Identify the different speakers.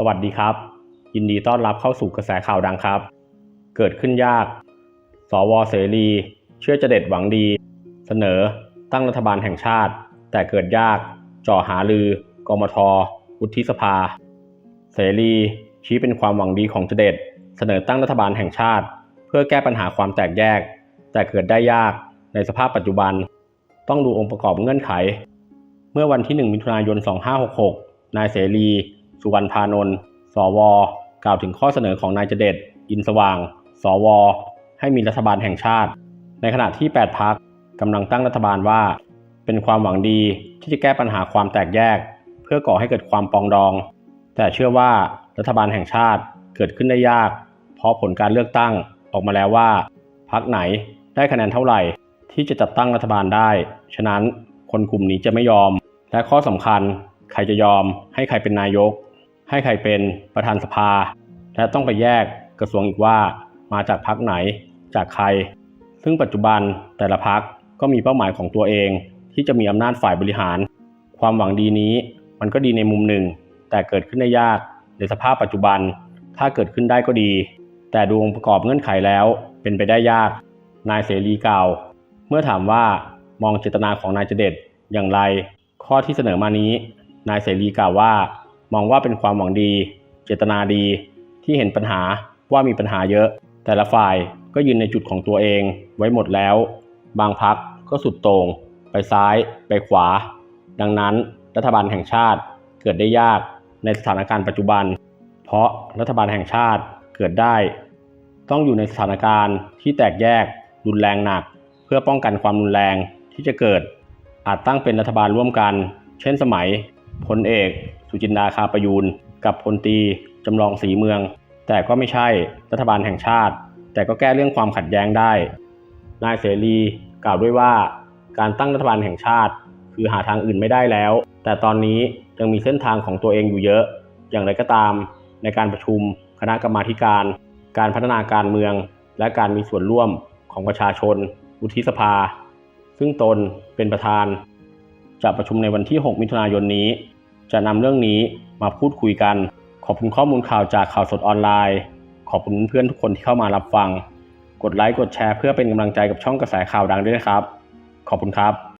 Speaker 1: สวัสดีครับ ยินดีต้อนรับเข้าสู่กระแสข่าวดังครับ เกิดขึ้นยาก สวเสรี เชื่อจะเด็ดหวังดี เสนอ ตั้งรัฐบาลแห่งชาติ แต่เกิดยาก จ่อหาลือกมทวุฒิสภา เสรี ชี้เป็นความหวังดีของเจเด็ดเสนอตั้งรัฐบาลแห่งชาติ เพื่อแก้ปัญหาความแตกแยก แต่เกิดได้ยากในสภาพปัจจุบัน ต้องดูองค์ประกอบเงื่อนไข เมื่อวันที่ 1 มิถุนายน 2566 นายเสรี สุวรรณพานนท์สว กล่าวถึงข้อเสนอของนายเจเดตอินสว่าง สว ให้มีรัฐบาลแห่งชาติ ในขณะที่ 8พักกำลังตั้งรัฐบาลว่า เป็นความหวังดีที่จะแก้ปัญหาความแตกแยก เพื่อก่อให้เกิดความปองดอง แต่เชื่อว่ารัฐบาลแห่งชาติเกิดขึ้นได้ยาก เพราะผลการเลือกตั้งออกมาแล้วว่าพักไหนได้คะแนนเท่าไหร่ ที่จะจัดตั้งรัฐบาลได้ ฉะนั้นคนกลุ่มนี้จะไม่ยอม และข้อสำคัญใครจะยอมให้ใครเป็นนายก ให้ใครเป็นประธานสภา และต้องไปแยกกระทรวงอีกว่า มาจากพักไหน จากใคร ซึ่งปัจจุบันแต่ละพักก็มีเป้าหมายของตัวเอง ที่จะมีอำนาจฝ่ายบริหาร ความหวังดีนี้มันก็ดีในมุมหนึ่ง แต่เกิดขึ้นได้ยากในสภาพปัจจุบัน ถ้าเกิดขึ้นได้ก็ดี แต่ดูองค์ประกอบเงื่อนไขแล้ว เป็นไปได้ยาก นายเสรีกล่าว เมื่อถามว่ามองเจตนาของนายเจเดตอย่างไร ข้อที่เสนอมานี้ นายเสรีกล่าวว่า มองว่าเป็นความหวังดี เจตนาดี ที่เห็นปัญหาว่ามีปัญหาเยอะ แต่ละฝ่ายก็ยืนในจุดของตัวเองไว้หมดแล้ว บางพักก็สุดโต่งไปซ้ายไปขวา ดังนั้นรัฐบาลแห่งชาติเกิดได้ยากในสถานการณ์ปัจจุบัน เพราะรัฐบาลแห่งชาติเกิดได้ ต้องอยู่ในสถานการณ์ที่แตกแยกรุนแรงหนัก เพื่อป้องกันความรุนแรงที่จะเกิด อาจตั้งเป็นรัฐบาลร่วมกัน เช่นสมัยพลเอก สุจินดาคาประยูนกับพลตีจำลองสีเมือง แต่ก็ไม่ใช่รัฐบาลแห่งชาติ แต่ก็แก้เรื่องความขัดแย้งได้ นายเสรีกล่าวด้วยว่า การตั้งรัฐบาลแห่งชาติ คือหาทางอื่นไม่ได้แล้ว แต่ตอนนี้ยังมีเส้นทางของตัวเองอยู่เยอะ อย่างไรก็ตาม ในการประชุมคณะกรรมาธิการ การพัฒนาการเมือง และการมีส่วนร่วมของประชาชนวุฒิสภา ซึ่งตนเป็นประธานจะประชุมในวันที่ 6 มิถุนายนนี้ จะนำเรื่องนี้มาพูดคุยกัน ขอบคุณข้อมูลข่าวจากข่าวสดออนไลน์ ขอบคุณเพื่อนทุกคนที่เข้ามารับฟัง กดไลค์กดแชร์เพื่อเป็นกำลังใจกับช่องกระแสข่าวดังด้วยนะครับ ขอบคุณครับ